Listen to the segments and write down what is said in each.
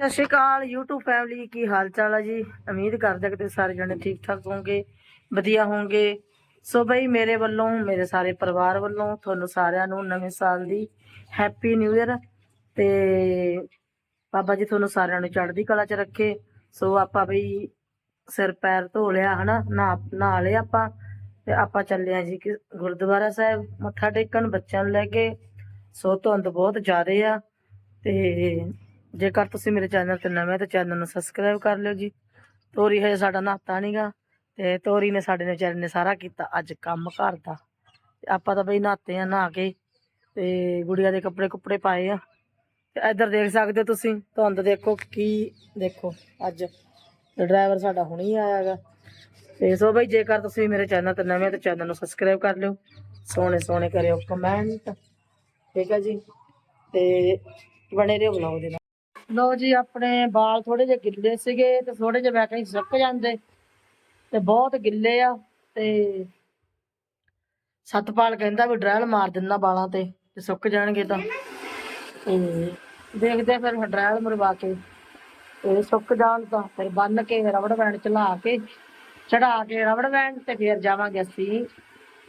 ਸਤਿ ਸ਼੍ਰੀ ਅਕਾਲ, YouTube family ਕੀ ਹਾਲ ਚਾਲ ਹੈ ਜੀ? ਉਮੀਦ ਕਰਦੇ ਕਿ ਤੁਸੀਂ ਸਾਰੇ ਜਣੇ ਠੀਕ ਠਾਕ ਹੋਵੋਗੇ, ਵਧੀਆ ਹੋਵੋਗੇ। ਸੋ ਬਈ, ਮੇਰੇ ਵੱਲੋਂ, ਮੇਰੇ ਸਾਰੇ ਪਰਿਵਾਰ ਵੱਲੋਂ, ਤੁਹਾਨੂੰ ਸਾਰਿਆਂ ਨੂੰ ਨਵੇਂ ਸਾਲ ਦੀ ਹੈਪੀ ਨਿਊ ਇਅਰ ਤੇ ਬਾਬਾ ਜੀ ਤੁਹਾਨੂੰ ਸਾਰਿਆਂ ਨੂੰ ਚੜ੍ਹਦੀ ਕਲਾ 'ਚ ਰੱਖੇ। ਸੋ ਆਪਾਂ ਬਈ ਸਿਰ ਪੈਰ ਧੋ ਲਿਆ, ਹਨਾ? ਨਾ ਨਹਾ ਲਿਆ ਆਪਾਂ ਤੇ ਆਪਾਂ ਚੱਲੇ ਆ ਜੀ ਕਿ ਗੁਰਦੁਆਰਾ ਸਾਹਿਬ, ਮੱਥਾ ਟੇਕਣ ਬੱਚਿਆਂ ਨੂੰ ਲੈ ਕੇ। ਸੋ ਧੁੰਦ ਬਹੁਤ ਜ਼ਿਆਦੇ ਆ ਤੇ ਜੇਕਰ ਤੁਸੀਂ ਮੇਰੇ ਚੈਨਲ ਤੇ ਨਵੇਂ ਤਾਂ ਚੈਨਲ ਨੂੰ ਸਬਸਕ੍ਰਾਈਬ ਕਰ ਲਿਓ ਜੀ। ਤੋਰੀ ਹਜੇ ਸਾਡਾ ਨਹਾਤਾ ਨਹੀਂਗਾ ਤੇ ਤੋਰੀ ਨੇ ਸਾਡੇ ਨੇ ਵਿਚਾਰੇ ਨੇ ਸਾਰਾ ਕੀਤਾ ਅੱਜ ਕੰਮ ਘਰ ਦਾ। ਆਪਾਂ ਤਾਂ ਬਈ ਨਹਾਤੇ ਆ ਨਹਾ ਕੇ ਤੇ ਗੁੜੀਆ ਦੇ ਕੱਪੜੇ ਕੁੱਪੜੇ ਪਾਏ ਆ। ਤੇ ਇੱਧਰ ਦੇਖ ਸਕਦੇ ਹੋ ਤੁਸੀਂ, ਧੁੰਦ ਦੇਖੋ ਕੀ ਦੇਖੋ, ਅੱਜ ਡਰਾਈਵਰ ਸਾਡਾ ਹੁਣੀ ਆਇਆਗਾ ਤੇ ਸੋ ਬਈ ਜੇਕਰ ਤੁਸੀਂ ਮੇਰੇ ਚੈਨਲ ਤੇ ਨਵੇਂ ਤਾਂ ਚੈਨਲ ਨੂੰ ਸਬਸਕ੍ਰਾਈਬ ਕਰ ਲਿਓ। ਸੋਹਣੇ ਸੋਹਣੇ ਕਰਿਓ ਕਮੈਂਟ ਠੀਕ ਹੈ ਜੀ। ਤੇ ਬਣੇ ਰਹੋ ਵਲੌਗ ਦੇ ਲੋ ਜੀ, ਆਪਣੇ ਵਾਲ ਥੋੜੇ ਜਿਹੇ ਗਿੱਲੇ ਸੀਗੇ ਤੇ ਥੋੜੇ ਜਿਹੇ ਮੈਂ ਕਹਿੰਦੀ ਸੁੱਕ ਜਾਂਦੇ ਤੇ ਬਹੁਤ ਗਿੱਲੇ ਆ ਤੇ ਸਤਪਾਲ ਕਹਿੰਦਾ ਵੀ ਡਰੈਲ ਮਾਰ ਦਿੰਦਾ ਵਾਲਾਂ ਤੇ ਤੇ ਸੁੱਕ ਜਾਣਗੇ ਤਾਂ। ਤੇ ਦੇਖਦੇ ਫਿਰ ਡਰੈਲ ਮਰਵਾ ਕੇ, ਤੇ ਸੁੱਕ ਜਾਣ ਤਾਂ ਫਿਰ ਬੰਨ ਕੇ ਰਬੜ ਬੈਂਡ ਚਲਾ ਕੇ, ਚੜਾ ਕੇ ਰਬੜ ਬੈਂਡ ਤੇ ਫਿਰ ਜਾਵਾਂਗੇ ਅਸੀਂ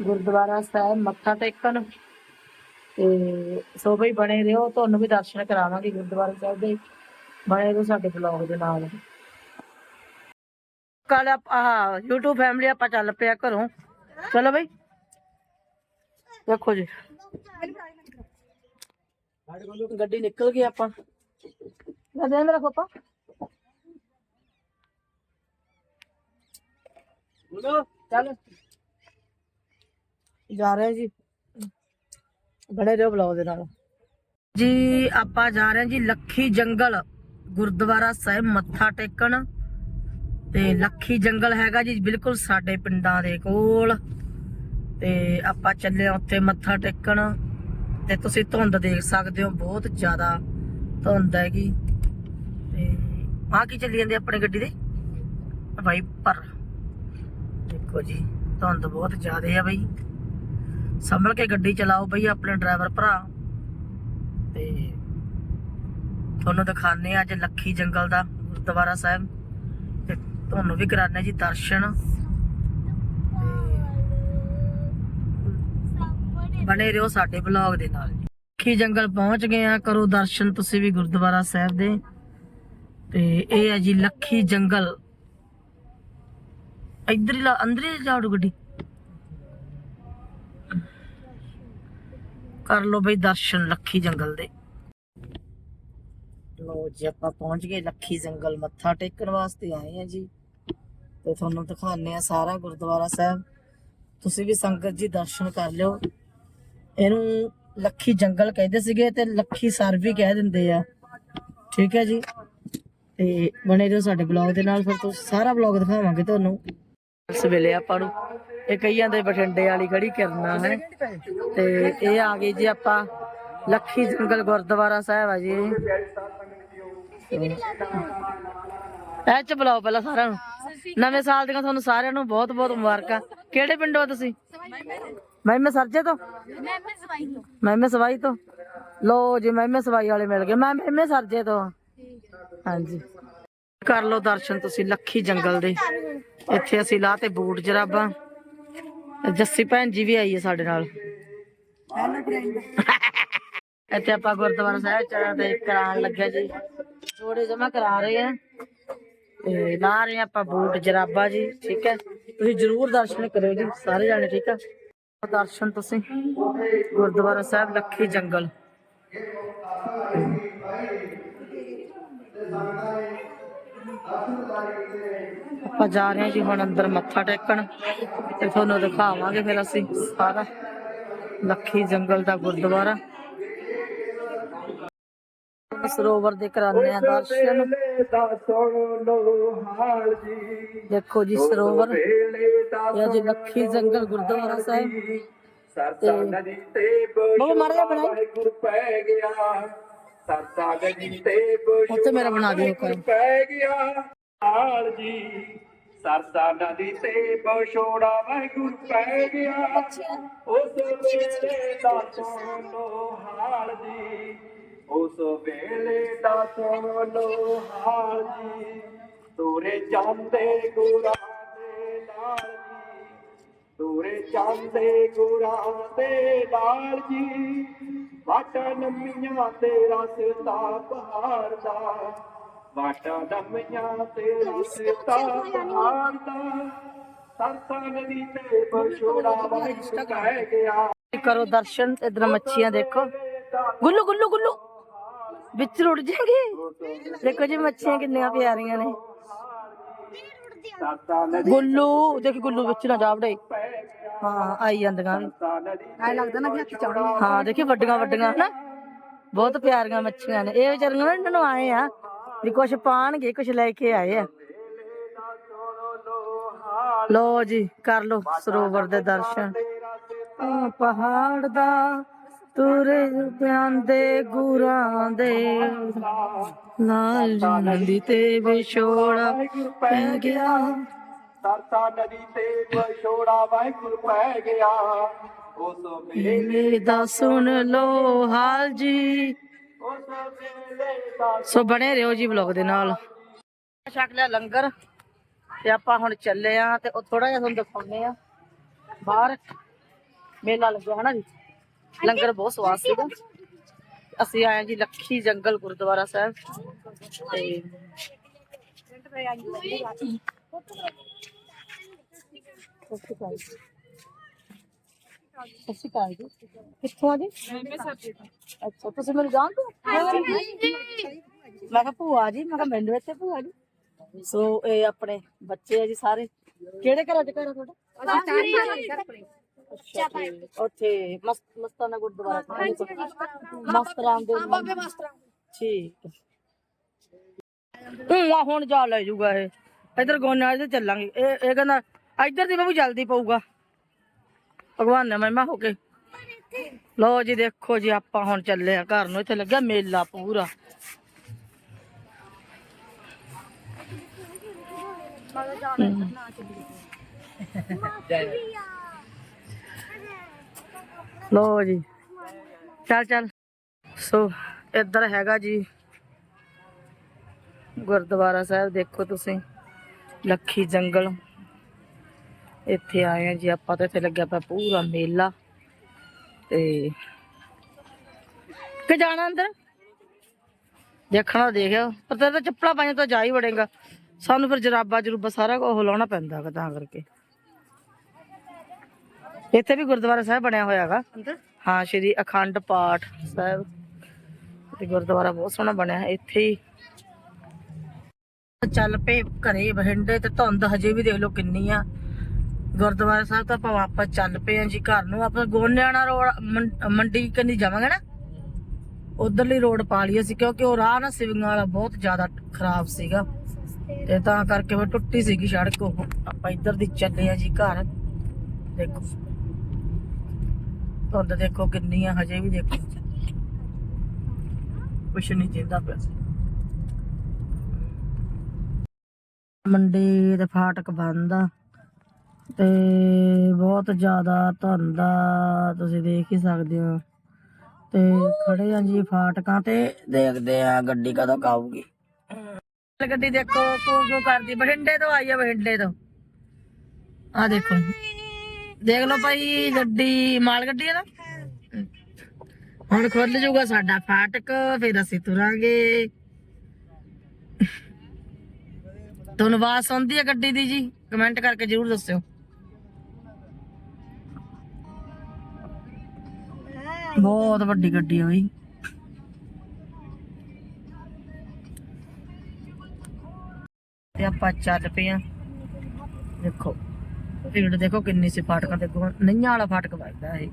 ਗੁਰਦੁਆਰਾ ਸਾਹਿਬ ਮੱਥਾ ਟੇਕਣ। ਤੇ ਸੋ ਬਈ ਬਣੇ ਰਹੋ, ਤੁਹਾਨੂੰ ਵੀ ਦਰਸ਼ਨ ਕਰਾਵਾਂਗੇ ਗੁਰਦੁਆਰਾ ਸਾਹਿਬ ਦੇ। ਬਣੇ ਰਹੋ ਸਾਡੇ ਬਲੌਗ ਦੇ ਨਾਲ। ਕੱਲ ਆਹ, YouTube ਫੈਮਿਲੀ ਆਪਾਂ ਚੱਲ ਪਿਆ ਘਰੋਂ। ਚਲੋ ਬਈ। ਦੇਖੋ ਜੀ। ਗੱਡੀ ਨਿਕਲ ਗਈ ਆਪਾਂ। ਲੈ ਦੇ ਮੇਰਾ ਪਾਪਾ ਚੱਲ। ਜਾ ਰਹੇ ਹਾਂ ਜੀ। ਬਣੇ ਰਹੋ ਬਲੌਗ ਦੇ ਨਾਲ। ਜੀ, ਆਪਾਂ ਜਾ ਰਹੇ ਹਾਂ ਜੀ ਲੱਖੀ ਜੰਗਲ, ਗੁਰਦੁਆਰਾ ਸਾਹਿਬ ਮੱਥਾ ਟੇਕਣ। ਤੇ ਲੱਖੀ ਜੰਗਲ ਹੈਗਾ ਜੀ ਬਿਲਕੁਲ ਸਾਡੇ ਪਿੰਡਾਂ ਦੇ ਕੋਲ। ਤੇ ਆਪਾਂ ਚੱਲੇ ਹਾਂ ਉੱਥੇ ਮੱਥਾ ਟੇਕਣ। ਤੇ ਤੁਸੀਂ ਧੁੰਦ ਦੇਖ ਸਕਦੇ ਹੋ, ਬਹੁਤ ਜ਼ਿਆਦਾ ਧੁੰਦ ਹੈਗੀ। ਤੇ ਆ ਕੀ ਚੱਲੀ ਜਾਂਦੀ ਆਪਣੀ ਗੱਡੀ ਦੇ? ਵਾਈਪਰ। ਦੇਖੋ ਜੀ, ਧੁੰਦ ਬਹੁਤ ਜ਼ਿਆਦਾ ਆ ਬਈ। ਸੰਭਲ ਕੇ ਗੱਡੀ ਚਲਾਓ ਬਈ ਆਪਣੇ ਡਰਾਈਵਰ ਭਰਾ। ਤੇ ਤੁਹਾਨੂੰ ਦਿਖਾਣੇ ਅੱਜ ਲੱਖੀ ਜੰਗਲ ਦਾ ਗੁਰਦੁਆਰਾ ਸਾਹਿਬ। ਤੇ ਤੁਹਾਨੂੰ ਵੀ ਕਰਾਣੇ ਜੀ ਦਰਸ਼ਨ। ਬਣੇ ਰਹੋ ਸਾਡੇ ਬਲੌਗ ਦੇ ਨਾਲ। ਲੱਖੀ ਜੰਗਲ ਪਹੁੰਚ ਗਏ ਆ ਕਰੋ ਦਰਸ਼ਨ ਤੁਸੀਂ ਵੀ ਗੁਰਦੁਆਰਾ ਸਾਹਿਬ ਦੇ। ਤੇ ਇਹ ਹੈ ਜੀ ਲੱਖੀ ਜੰਗਲ। ਇੱਧਰ ਹੀ ਲਾ ਅੰਦਰ ਹੀ ਜਾੜੂ ਗੱਡੀ। ਕਰ ਲੋ ਬਈ ਦਰਸ਼ਨ ਲੱਖੀ ਜੰਗਲ ਦੇ। ਲੋ ਜੀ, ਆਪਾਂ ਪਹੁੰਚ ਗਏ ਲੱਖੀ ਜੰਗਲ ਮੱਥਾ ਟੇਕਣ ਵਾਸਤੇ, ਆਏ ਆ ਜੀ। ਤੇ ਤੁਹਾਨੂੰ ਦਿਖਾਣੇ ਆ ਸਾਰਾ ਗੁਰਦੁਆਰਾ ਸਾਹਿਬ। ਤੁਸੀਂ ਵੀ ਸੰਗਤ ਜੀ ਦਰਸ਼ਨ ਕਰ ਲਿਓ। ਇਹਨੂੰ ਲੱਖੀ ਜੰਗਲ ਕਹਿੰਦੇ ਸੀਗੇ ਤੇ ਲੱਖੀ ਸਰ ਵੀ ਕਹਿ ਦਿੰਦੇ ਆ। ਠੀਕ ਹੈ ਜੀ। ਤੇ ਬਣੇ ਰਹੋ ਸਾਡੇ ਬਲੌਗ ਦੇ ਨਾਲ, ਫਿਰ ਤੁਸੀਂ ਸਾਰਾ ਬਲੌਗ ਦਿਖਾਵਾਂਗੇ ਤੁਹਾਨੂੰ। ਇਸ ਵੇਲੇ ਆਪਾਂ ਨੂੰ ਇਹ ਕਈਆਂ ਦੇ ਬਠਿੰਡੇ ਵਾਲੀ ਖੜੀ ਕਰਨਾ ਹੈ। ਤੇ ਇਹ ਆ ਗਈ ਜੀ ਆਪਾਂ ਲੱਖੀ ਜੰਗਲ ਗੁਰਦੁਆਰਾ ਸਾਹਿਬ ਆ ਜੀ। ਇਹ ਚ ਬੁਲਾਓ ਪਹਿਲਾਂ ਸਾਰਿਆਂ ਨੂੰ। ਨਵੇਂ ਸਾਲ ਦੀਆਂ ਤੁਹਾਨੂੰ ਸਾਰਿਆਂ ਨੂੰ ਬਹੁਤ ਬਹੁਤ ਮੁਬਾਰਕਾਂ। ਕਿਹੜੇ ਪਿੰਡੋਂ ਆ ਤੁਸੀਂ? ਮੈਂ ਮੈਂ ਸਰਜੇ ਤੋਂ? ਮੈਂ ਮੈਂ ਸਵਾਈ ਤੋਂ। ਲੋ ਜੀ ਮੈਂ ਮੈਂ ਸਵਾਈ ਵਾਲੇ ਮਿਲ ਗਏ। ਮੈਂ ਮੈਂ ਸਰਜੇ ਤੋਂ। ਹਾਂਜੀ। ਕਰ ਲੋ ਦਰਸ਼ਨ ਤੁਸੀਂ ਲੱਖੀ ਜੰਗਲ ਦੇ। ਇੱਥੇ ਅਸੀਂ ਲਾ ਤੇ ਬੂਟ ਜਰਾਬਾਂ। ਜੱਸੀ ਭੈਣ ਜੀ ਵੀ ਆਈ ਹੈ ਸਾਡੇ ਨਾਲ। ਇੱਥੇ ਆਪਾਂ ਗੁਰਦੁਆਰਾ ਸਾਹਿਬ ਚ ਤੇ ਕਰਾਉਣ ਲੱਗਿਆ ਜੀ। ਥੋੜੇ ਜਮਾ ਕਰਾ ਰਹੇ ਆ। ਤੇ ਲਾ ਰਹੇ ਆ ਆਪਾਂ ਬੂਟ ਜਰਾਬਾ ਜੀ, ਠੀਕ ਹੈ। ਤੁਸੀਂ ਜਰੂਰ ਦਰਸ਼ਨ ਕਰਿਓ ਜੀ, ਸਾਰੇ ਜਾਣੇ, ਠੀਕ ਆ। ਦਰਸ਼ਨ ਤੁਸੀਂ। ਗੁਰਦੁਆਰਾ ਸਾਹਿਬ ਲੱਖੀ ਜੰਗਲ। ਆਪਾਂ ਜਾ ਰਹੇ ਹਾਂ ਜੀ ਹੁਣ ਅੰਦਰ ਮੱਥਾ ਟੇਕਣ ਤੇ ਤੁਹਾਨੂੰ ਦਿਖਾਵਾਂਗੇ ਫਿਰ ਅਸੀਂ ਸਾਰਾ ਲੱਖੀ ਜੰਗਲ ਦਾ ਗੁਰਦੁਆਰਾ। ਸਰੋਵਰ ਦੇ ਕਰਾਉਂਦੇ ਆ ਦਰਸ਼ਨ। ਦੇਖੋ ਜੀ ਸਰੋਵਰ ਇਹ ਜੀ ਲੱਖੀ ਜੰਗਲ ਗੁਰਦੁਆਰਾ ਸਾਹਿਬ। ਤੇ ਬਹੁਤ ਮਾਰਿਆ ਬਣਾਈ ਪੈ ਗਿਆ। ਸਰਦਾ ਗਜੀ ਤੇ ਉੱਥੇ ਮੇਰਾ ਬਣਾ ਦਿਓ ਕਰ ਪੈ ਗਿਆ ਹਾਲ ਜੀ। ਸਰਦਾ ਨਦੀ ਤੇ ਬਸ਼ੋੜਾ ਵਾਹਿਗੁਰੂ ਪੈ ਗਿਆ। ਉਸ ਵੇਲੇ ਦਾ ਸੁਣੋ ਹਾਲ ਜੀ। ਉਸ ਵੇਲੇ ਦਾ ਲੋ ਹਾਲ ਜੀ। ਤੋਰੇ ਜਾਂਦੇ ਗੁਰਾਂ ਦੇ ਨਾਲ ਜੀ। ਤੋਰੇ ਜਾਂਦੇ ਗੁਰਾਂ ਦੇ ਨਾਲ ਜੀ। ਵਾਟਾ ਨੰਮੀਆਂ ਤੇ ਰਸਤਾ ਪਹਾੜ ਦਾ। ਵਾਟਾ ਨੰਮੀਆਂ ਤੇ ਰਸਤਾ ਪਹਾੜ ਦਾ ਸੰਤਾਂ ਨਦੀ ਤੇ ਬਛੋੜਾ ਵਾਹਿਗੁਰੂ ਕਹਿ ਗਿਆ। ਕਰੋ ਦਰਸ਼ਨ ਇਧਰ ਮੱਛੀਆਂ ਦੇਖੋ। ਗੁੱਲੂ ਗੁੱਲੂ ਗੁੱਲੂ। ਵਿੱਚ ਰੁੜ ਜਾਣਗੇ ਦੇਖੋ ਜੀ ਮੱਛੀਆਂ ਕਿੰਨੀਆਂ ਪਿਆਰੀਆਂ ਨੇ। ਗੁੱਲੂ ਦੇਖ ਗੁੱਲੂ ਵਿੱਚ ਨਾ ਜਾਵੜੇ। ਪੈ ਗਿਆ ਹਾਂ ਆਈ ਜਾਂਦੀਆਂ। ਵੀ ਐ ਲੱਗਦਾ ਨਾ ਵੀ ਹੱਥ ਚੜ੍ਹਨੀ ਹਾਂ ਦੇਖੀ ਵੱਡੀਆਂ ਵੱਡੀਆਂ ਨਾ। ਬਹੁਤ ਪਿਆਰੀਆਂ ਮੱਛੀਆਂ ਨੇ। ਇਹ ਵਿਚਾਰੀਆਂ ਨਾ ਇਹਨਾਂ ਨੂੰ ਆਏ ਆ ਵੀ ਕੁਛ ਪਾਣਗੇ ਕੁਛ ਲੈ ਕੇ ਆਏ ਆ। ਲੋ ਜੀ ਕਰ ਲੋ ਸਰੋਵਰ ਦੇ ਦਰਸ਼ਨ। ਆ ਪਹਾੜ ਦਾ ਤੁਰੇ ਪਿਆਂਦੇ ਗੁਰਾਂ ਦੇ। ਲਾਲ ਨਦੀ ਤੇ ਵਿਛੋੜਾ ਪੈ ਗਿਆ। ਸੰਤਾਂ ਨਦੀ ਤੇ ਬਛੋੜਾ ਵਾਹਿਗੁਰੂ ਪੈ ਗਿਆ। ਉਸ ਵੇਲੇ ਮੇਲੇ ਦਾ ਸੁਣ ਲੋ ਹਾਲ ਜੀ। ਉਸ ਵੇਲੇ ਦਾ ਸੋ ਬਣੇ ਰਹੋ ਜੀ ਵਲੌਗ ਦੇ ਨਾਲ। ਛਕ ਲਿਆ ਲੰਗਰ ਤੇ ਆਪਾਂ ਹੁਣ ਚੱਲੇ ਆ ਤੇ ਉਹ ਥੋੜਾ ਜਿਹਾ ਤੁਹਾਨੂੰ ਦਿਖਾਉਂਦੇ ਆ। ਬਾਹਰ ਮੇਲਾ ਲੱਗਿਆ ਹਨਾ ਜੀ? ਲੰਗਰ ਬਹੁਤ ਸਵਾਦ ਸੀਗਾ ਅਸੀਂ ਆਏ ਜੀ ਲੱਖੀ ਜੰਗਲ ਗੁਰਦੁਆਰਾ ਸਾਹਿਬ। ਤੇ ਸਤਿ ਸ਼੍ਰੀ ਅਕਾਲ ਜੀ। ਕਿੱਥੋਂ ਆ ਜੀ ਅੱਛਾ, ਤੁਸੀਂ ਮੈਨੂੰ ਜਾਣਦੇ ਹੋ ਮੈਂ ਕਿਹਾ ਭੂਆ ਜੀ, ਮੈਂ ਕਿਹਾ ਮੈਨੂੰ ਇੱਥੇ ਭੂਆ ਜੀ। ਸੋ, ਇਹ ਆਪਣੇ ਬੱਚੇ ਆ ਜੀ ਸਾਰੇ, ਕਿਹੜੇ ਘਰਾਂ ਚ ਘਰ ਆ ਤੁਹਾਡਾ? ਅੱਛਾ ਤੇ ਉੱਥੇ ਮਸਤ ਮਸਤਾਨਾ ਗੁਰਦੁਆਰਾ ਸਾਹਿਬ ਦੇ ਬਾਬੇ ਮਸਤ ਠੀਕ ਹੂੰ ਆ ਹੁਣ ਜਾ ਲੈ ਜੂਗਾ ਇਹ ਇਧਰ ਗੋਨਿਆਲ ਤੇ ਚੱਲਾਂਗੇ। ਇਹ ਇਹ ਕਹਿੰਦਾ, ਇੱਧਰ ਦੀ ਬਾਬੂ ਜਲਦੀ ਪਊਗਾ। ਭਗਵਾਨ ਨੇ ਮਹਿਮਾ ਹੋ ਕੇ। ਲੋ ਜੀ, ਦੇਖੋ ਜੀ, ਆਪਾਂ ਹੁਣ ਚੱਲੇ ਆ ਘਰ ਨੂੰ। ਇੱਥੇ ਲੱਗਿਆ ਮੇਲਾ ਪੂਰਾ। ਲੋ ਜੀ। ਚੱਲ ਚੱਲ। ਸੋ, ਇੱਧਰ ਹੈਗਾ ਜੀ। ਗੁਰਦੁਆਰਾ ਸਾਹਿਬ, ਦੇਖੋ ਤੁਸੀਂ। ਲੱਖੀ ਜੰਗਲ। ਇੱਥੇ ਆਏ ਆ ਜੀ ਆਪਾਂ ਤਾਂ ਇੱਥੇ ਲੱਗਿਆ ਪਿਆ ਪੂਰਾ ਮੇਲਾ। ਤੇ ਕਿ ਜਾਣਾ ਅੰਦਰ? ਦੇਖਣਾ ਦੇਖਿਓ ਪਰ ਤੇਰੇ ਤਾਂ ਚੱਪਲਾਂ ਪਾਈਆਂ ਤਾਂ ਜਾ ਹੀ ਵੜੇਗਾ। ਸਾਨੂੰ ਫਿਰ ਜਰਾਬਾ ਜਰੂਬਾ ਸਾਰਾ ਕੁਝ ਲਾਉਣਾ ਪੈਂਦਾ ਤਾਂ ਕਰਕੇ। ਇੱਥੇ ਵੀ ਗੁਰਦੁਆਰਾ ਸਾਹਿਬ ਬਣਿਆ ਹੋਇਆ ਹੈਗਾ। ਹਾਂ ਸ਼੍ਰੀ ਅਖੰਡ ਪਾਠ ਸਾਹਿਬ। ਤੇ ਗੁਰਦੁਆਰਾ ਬਹੁਤ ਸੋਹਣਾ ਬਣਿਆ। ਇੱਥੇ ਹੀ ਚੱਲ ਪਏ ਘਰੇ ਬਹਿੰਡੇ ਤੇ ਧੁੰਦ ਹਜੇ ਵੀ ਦੇਖ ਲਓ ਕਿੰਨੀ ਆ। ਗੁਰਦੁਆਰਾ ਸਾਹਿਬ ਤਾਂ ਆਪਾਂ ਵਾਪਸ ਚੱਲ ਪਏ ਆ ਜੀ ਘਰ ਨੂੰ। ਆਪਾਂ ਗੋਨਿਆਣਾ ਰੋਡ, ਮੰਡੀ ਕੰਨੀ ਜਾਵਾਂਗੇ ਨਾ। ਉਧਰਲੀ ਰੋਡ ਪਾ ਲਈ ਅਸੀਂ, ਕਿਉਂਕਿ ਉਹ ਰਾਹ ਨਾ ਸਿਵਿੰਗ ਵਾਲਾ ਬਹੁਤ ਜ਼ਿਆਦਾ ਖਰਾਬ ਸੀਗਾ। ਤੇ ਤਾਂ ਕਰਕੇ ਉਹ ਟੁੱਟੀ ਸੀਗੀ ਸੜਕ ਉਹ। ਆਪਾਂ ਇੱਧਰ ਦੀ ਚੱਲੇ ਆ ਜੀ ਘਰ। ਦੇਖੋ। ਧੁੰਦ ਦੇਖੋ ਕਿੰਨੀ ਆ, ਹਜੇ ਵੀ ਦੇਖੋ। ਕੁਛ ਨਹੀਂ ਜਿੰਦਾ ਪਿਆ। ਮੰਡੀ ਦੇ ਫਾਟਕ ਬੰਦ ਆ ਤੇ ਬਹੁਤ ਜ਼ਿਆਦਾ ਧੁੰਦ ਆ ਤੁਸੀਂ ਦੇਖ ਹੀ ਸਕਦੇ ਹੋ। ਤੇ ਖੜੇ ਆ ਜੀ ਫਾਟਕਾਂ ਤੇ ਦੇਖਦੇ ਆ ਗੱਡੀ ਕਦੋਂ ਆਊਗੀ ਗੱਡੀ ਦੇਖੋ ਕਿਉਂ ਕਿਉਂ ਕਰਦੀ? ਬਠਿੰਡੇ ਤੋਂ ਆਈ ਆ ਬਠਿੰਡੇ ਤੋਂ। ਆ ਦੇਖੋ। ਦੇਖ ਲਓ ਭਾਈ ਗੱਡੀ ਮਾਲ ਗੱਡੀ ਹੈ ਨਾ? ਹੁਣ ਖੁੱਲ ਜਾਊਗਾ ਸਾਡਾ ਫਾਟਕ ਫਿਰ ਅਸੀਂ ਤੁਰਾਂਗੇ। ਤੁਹਾਨੂੰ ਆਵਾਜ਼ ਸੁਣਦੀ ਹੈ ਗੱਡੀ ਦੀ ਜੀ? ਕਮੈਂਟ ਕਰਕੇ ਜਰੂਰ ਦੱਸਿਓ। ਬਹੁਤ ਵੱਡੀ ਗੱਡੀ ਹੈ ਬਈ। ਤੇ ਆਪਾਂ ਚੱਲ ਪਏ ਆ। ਦੇਖੋ, ਭੀੜ ਦੇਖੋ ਕਿੰਨੀ ਸੀ ਫਾਟਕਾਂ ਤੇ। ਅੱਗੋਂ ਨਈਆਂ ਵਾਲਾ ਫਾਟਕ ਵੱਜਦਾ ਇਹ।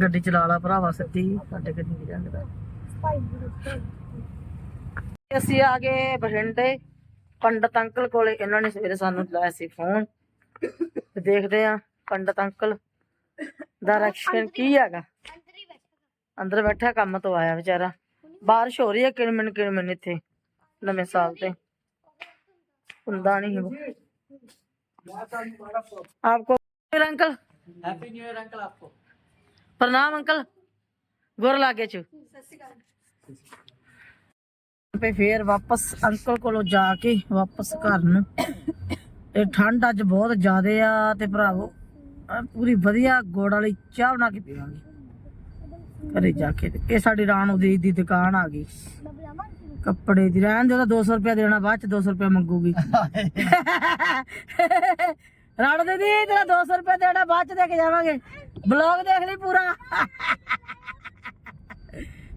ਗੱਡੀ ਚਲਾ ਲਾ ਭਰਾਵਾ ਸਿੱਧੀ, ਸਾਡੇ ਗੱਡੀ ਨਹੀਂ ਜਾਂਦਾ ਅਸੀਂ ਆ ਗਏ ਬਠਿੰਡੇ। ਪੰਡਤ ਅੰਕਲ ਕੋਲੇ, ਇਹਨਾਂ ਨੇ ਸਵੇਰੇ ਸਾਨੂੰ ਲਾਇਆ ਸੀ ਫੋਨ ਦੇਖਦੇ ਆ ਪੰਡਤ ਅੰਕਲ ਦਾ ਰੈਕਸ਼ਨ ਕੀ ਹੈਗਾ। ਅੰਦਰ ਬੈਠਾ ਕੰਮ ਤੋਂ ਆਇਆ ਵਿਚਾਰਾ। ਬਾਰਿਸ਼ ਹੋ ਰਹੀ ਹੈ ਕਿਣ ਮਿੰਨ ਕਿਣ ਮਿੰਨ ਇੱਥੇ, ਨਵੇਂ ਸਾਲ ਤੇ। ਹੁੰਦਾ ਨਹੀਂ ਹੈ आपको फिर uncle happy new year uncle आपको प्रणाम अंकल ਗੁਰ ਲਾਗੇ ਚ ਤੇ ਫੇਰ ਵਾਪਸ ਅੰਕਲ ਕੋਲੋਂ ਜਾ ਕੇ ਵਾਪਸ ਘਰ ਨੂੰ ਤੇ ਠੰਡ ਅੱਜ ਬਹੁਤ ਜ਼ਿਆਦੇ ਆ ਤੇ ਭਰਾਵੋ ਅਹ ਪੂਰੀ ਵਧੀਆ ਗੋੜ ਵਾਲੀ ਚਾਹ ਬਣਾ ਕੇ ਪੀਵਾਂਗੇ ਘਰੇ ਜਾ ਕੇ ਤੇ ਇਹ ਸਾਡੀ ਰਾਣੋ ਦੀ ਦੀ ਦੁਕਾਨ ਆ ਗਈ ਕੱਪੜੇ ਦੀ ਰਹਿਣ ਦੇ ਉਹਦਾ 200 ਰੁਪਇਆ ਦੇਣਾ, ਬਾਅਦ ਚ 200 ਰੁਪਇਆ ਮੰਗੂਗੀ। ਰਾਣੋ ਦੀਦੀ ਤੇਰਾ 200 ਰੁਪਇਆ ਦੇਣਾ, ਬਾਅਦ ਚ ਦੇ ਕੇ ਜਾਵਾਂਗੇ। ਬਲੌਗ ਦੇਖ ਲਈ ਪੂਰਾ।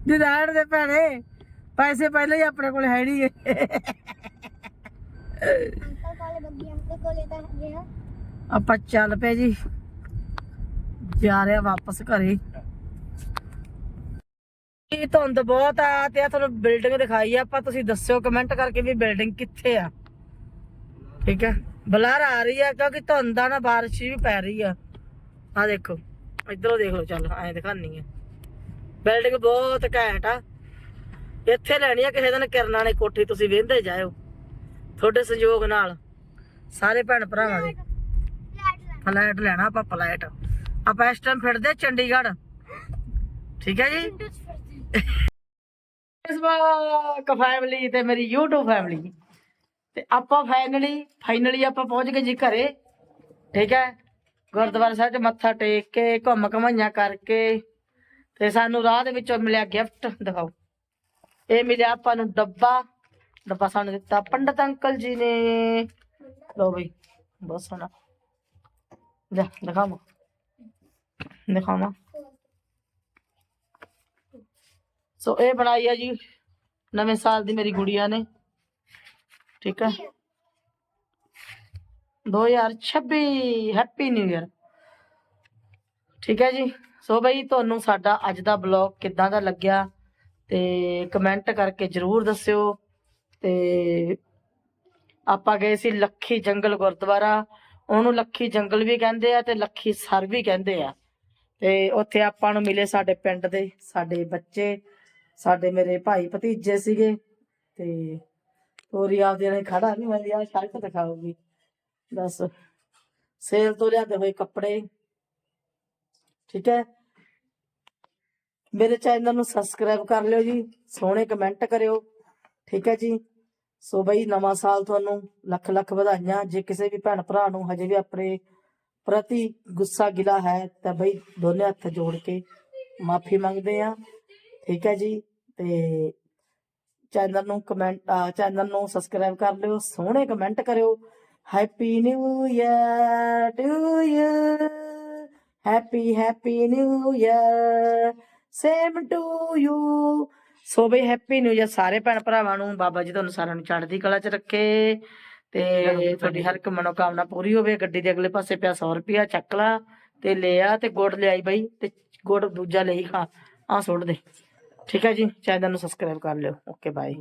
ਦੀ ਰਹਿਣ ਦੇ ਭੈਣੇ, ਪੈਸੇ ਪਹਿਲੇ ਹੀ ਆਪਣੇ ਕੋਲ ਹੈ ਨਹੀਂ ਅੰਕਲ ਕੋਲੇ ਬੱਗੀ ਅੰਕਲ ਕੋਲੇ ਤਾਂ ਹੈਗੇ ਆ ਆਪਾਂ ਚੱਲ ਪਏ ਜੀ। ਜਾ ਰਿਹਾ ਆ ਵਾਪਸ ਘਰੇ। ਇਹ ਧੁੰਦ ਬਹੁਤ ਆ ਤੇ ਆ ਤੁਹਾਨੂੰ ਬਿਲਡਿੰਗ ਦਿਖਾਈ ਆ ਆਪਾਂ ਤੁਸੀਂ ਦੱਸਿਓ ਕਮੈਂਟ ਕਰਕੇ ਵੀ ਬਿਲਡਿੰਗ ਕਿੱਥੇ ਆ। ਠੀਕ ਹੈ ਬਲਾਰ ਆ ਰਹੀ ਆ ਕਿਉਂਕਿ ਧੁੰਦ ਆ ਨਾ ਬਾਰਿਸ਼ ਵੀ ਪੈ ਰਹੀ ਆ। ਆ ਦੇਖੋ ਇਧਰੋਂ ਦੇਖ ਲਓ ਚੱਲ ਐਂ ਦਿਖਾਨੀ ਆ। ਬਿਲਡਿੰਗ ਬਹੁਤ ਘੈਂਟ ਆ। ਇੱਥੇ ਲੈਣੀ ਆ ਕਿਸੇ ਦਿਨ ਕਿਰਨਾਂ ਨੇ ਕੋਠੀ ਤੁਸੀਂ ਵੇਂਦੇ ਜਾਇਓ। ਤੁਹਾਡੇ ਸੰਯੋਗ ਨਾਲ। ਸਾਰੇ ਭੈਣ ਭਰਾਵਾਂ ਦੇ। ਫਲੈਟ ਲੈਣਾ ਆਪਾਂ ਫਲੈਟ ਆਪਾਂ ਇਸ ਟਾਈਮ ਫਿਰਦੇ ਚੰਡੀਗੜ੍ਹ। ਠੀਕ ਹੈ ਜੀ? ਇਸ ਫੈਮਿਲੀ ਤੇ ਮੇਰੀ YouTube ਫੈਮਿਲੀ ਤੇ ਆਪਾਂ ਫਾਈਨਲੀ ਫਾਈਨਲੀ ਆਪਾਂ ਪਹੁੰਚ ਗਏ ਜੀ ਘਰੇ। ਠੀਕ ਹੈ? ਗੁਰਦੁਆਰਾ ਸਾਹਿਬ 'ਚ ਮੱਥਾ ਟੇਕ ਕੇ, ਘੁੰਮ ਘਮਾਈਆਂ ਕਰਕੇ। ਤੇ ਸਾਨੂੰ ਰਾਹ ਦੇ ਵਿੱਚੋਂ ਮਿਲਿਆ ਗਿਫਟ ਦਿਖਾਓ। ਇਹ ਮਿਲਿਆ ਆਪਾਂ ਨੂੰ ਡੱਬਾ। ਡੱਬਾ ਸਾਨੂੰ ਦਿੱਤਾ ਪੰਡਤ ਅੰਕਲ ਜੀ ਨੇ। ਲੋ ਬਈ, ਬਹੁਤ ਸੋਹਣਾ। ਜਾ, ਦਿਖਾਵਾਂ। ਦਿਖਾਵਾਂ। ਸੋ ਇਹ ਬਣਾਈ ਆ ਜੀ, ਨਵੇਂ ਸਾਲ ਦੀ ਮੇਰੀ ਗੁੜੀਆ ਨੇ। ਠੀਕ ਹੈ 2026 ਹੈਪੀ ਨਿਊ ਇਅਰ ਠੀਕ ਹੈ ਜੀ। ਸੋ ਬਈ ਤੁਹਾਨੂੰ ਸਾਡਾ ਅੱਜ ਦਾ ਬਲੌਗ ਕਿੱਦਾਂ ਦਾ ਲੱਗਿਆ ਤੇ ਕਮੈਂਟ ਕਰਕੇ ਜਰੂਰ ਦੱਸਿਓ। ਤੇ ਆਪਾਂ ਗਏ ਸੀ ਲੱਖੀ ਜੰਗਲ ਗੁਰਦੁਆਰਾ। ਉਹਨੂੰ ਲੱਖੀ ਜੰਗਲ ਵੀ ਕਹਿੰਦੇ ਆ ਤੇ ਲੱਖੀ ਸਰ ਵੀ ਕਹਿੰਦੇ ਆ। ਤੇ ਉੱਥੇ ਆਪਾਂ ਨੂੰ ਮਿਲੇ ਸਾਡੇ ਪਿੰਡ ਦੇ ਸਾਡੇ ਬੱਚੇ। ਸਾਡੇ ਮੇਰੇ ਭਾਈ ਭਤੀਜੇ ਸੀਗੇ ਤੇ ਤੋਰੀ ਆਪਦੇ ਨੇ ਖੜਾ ਨਹੀਂ ਮੈਂ ਆ ਸ਼ਰਟ ਦਿਖਾਉਗੀ ਬਸ ਸੇਲ ਤੋਂ ਲਿਆਂਦੇ ਹੋਏ ਕੱਪੜੇ। ਠੀਕ ਹੈ? ਮੇਰੇ ਚੈਨਲ ਨੂੰ ਸਬਸਕ੍ਰਾਈਬ ਕਰ ਲਿਓ ਜੀ, ਸੋਹਣੇ ਕਮੈਂਟ ਕਰਿਓ। ਠੀਕ ਹੈ ਜੀ? ਸੋ ਬਈ ਨਵਾਂ ਸਾਲ ਤੁਹਾਨੂੰ ਲੱਖ ਲੱਖ ਵਧਾਈਆਂ। ਜੇ ਕਿਸੇ ਵੀ ਭੈਣ ਭਰਾ ਨੂੰ ਹਜੇ ਵੀ ਆਪਣੇ ਪ੍ਰਤੀ ਗੁੱਸਾ ਗਿਲਾ ਹੈ, ਤਾਂ ਬਈ ਦੋਨੇ ਹੱਥ ਜੋੜ ਕੇ ਮਾਫੀ ਮੰਗਦੇ ਆ ਠੀਕ ਹੈ ਜੀ? ਤੇ ਚੈਨਲ ਨੂੰ ਕਮੈਂਟ ਚੈਨਲ ਨੂੰ ਸਬਸਕ੍ਰਾਈਬ ਕਰ ਲਿਓ ਸੋਹਣੇ ਕਮੈਂਟ ਕਰਿਓ। Happy new year to you happy happy new year same to you ਸੋ ਬਈ ਹੈਪੀ ਨਿਊ ਇਅਰ ਸਾਰੇ ਭੈਣ ਭਰਾਵਾਂ ਨੂੰ। ਬਾਬਾ ਜੀ ਤੁਹਾਨੂੰ ਸਾਰਿਆਂ ਨੂੰ ਚੜ੍ਹਦੀ ਕਲਾ 'ਚ ਰੱਖੇ। ਤੇ ਤੁਹਾਡੀ ਹਰ ਇੱਕ ਮਨੋਕਾਮਨਾ ਪੂਰੀ ਹੋਵੇ। ਗੱਡੀ ਦੇ ਅਗਲੇ ਪਾਸੇ ਪਿਆ 100 ਰੁਪਿਆ ਚੱਕ ਲਾ ਤੇ ਲੈ ਆ ਤੇ ਗੁੜ ਲਿਆਈ ਬਈ। ਤੇ ਗੁੜ ਦੂਜਾ ਲਈ ਖਾ। ਆ ਸੁੱਟ ਦੇ। ਠੀਕ ਹੈ ਜੀ ਚੈਨਲ ਨੂੰ ਸਬਸਕ੍ਰਾਈਬ ਕਰ ਲਿਓ। Okay bye